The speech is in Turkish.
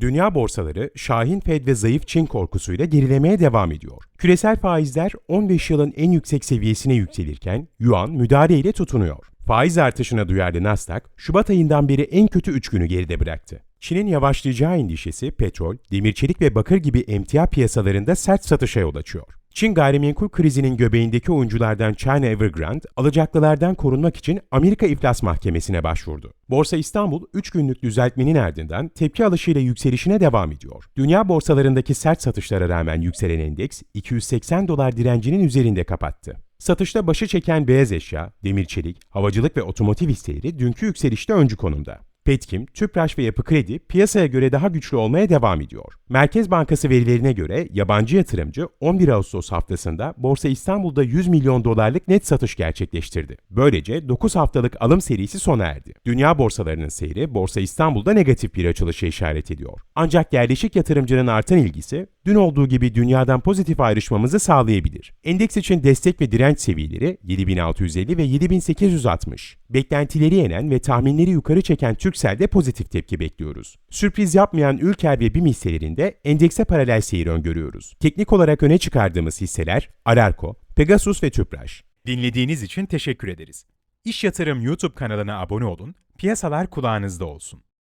Dünya borsaları Şahin Fed ve zayıf Çin korkusuyla gerilemeye devam ediyor. Küresel faizler 15 yılın en yüksek seviyesine yükselirken Yuan müdahale tutunuyor. Faiz artışına duyarlı Nasdaq, Şubat ayından beri en kötü 3 günü geride bıraktı. Çin'in yavaşlayacağı endişesi petrol, demir çelik ve bakır gibi emtia piyasalarında sert satışa yol açıyor. Çin gayrimenkul krizinin göbeğindeki oyunculardan China Evergrande, alacaklılardan korunmak için Amerika İflas Mahkemesi'ne başvurdu. Borsa İstanbul, 3 günlük düzeltmenin ardından tepki alışıyla yükselişine devam ediyor. Dünya borsalarındaki sert satışlara rağmen yükselen endeks, 280 dolar direncinin üzerinde kapattı. Satışta başı çeken beyaz eşya, demir çelik, havacılık ve otomotiv hisseleri dünkü yükselişte öncü konumda. Petkim, Tüpraş ve Yapı Kredi piyasaya göre daha güçlü olmaya devam ediyor. Merkez Bankası verilerine göre yabancı yatırımcı 11 Ağustos haftasında Borsa İstanbul'da 100 milyon dolarlık net satış gerçekleştirdi. Böylece 9 haftalık alım serisi sona erdi. Dünya borsalarının seyri Borsa İstanbul'da negatif bir açılışa işaret ediyor. Ancak yerleşik yatırımcının artan ilgisi dün olduğu gibi dünyadan pozitif ayrışmamızı sağlayabilir. Endeks için destek ve direnç seviyeleri 7650 ve 7860. Beklentileri yenen ve tahminleri yukarı çeken Türksel'de pozitif tepki bekliyoruz. Sürpriz yapmayan Ülker ve BİM hisselerinde endekse paralel seyir öngörüyoruz. Teknik olarak öne çıkardığımız hisseler Ararko, Pegasus ve Tüpraş. Dinlediğiniz için teşekkür ederiz. İş Yatırım YouTube kanalına abone olun, piyasalar kulağınızda olsun.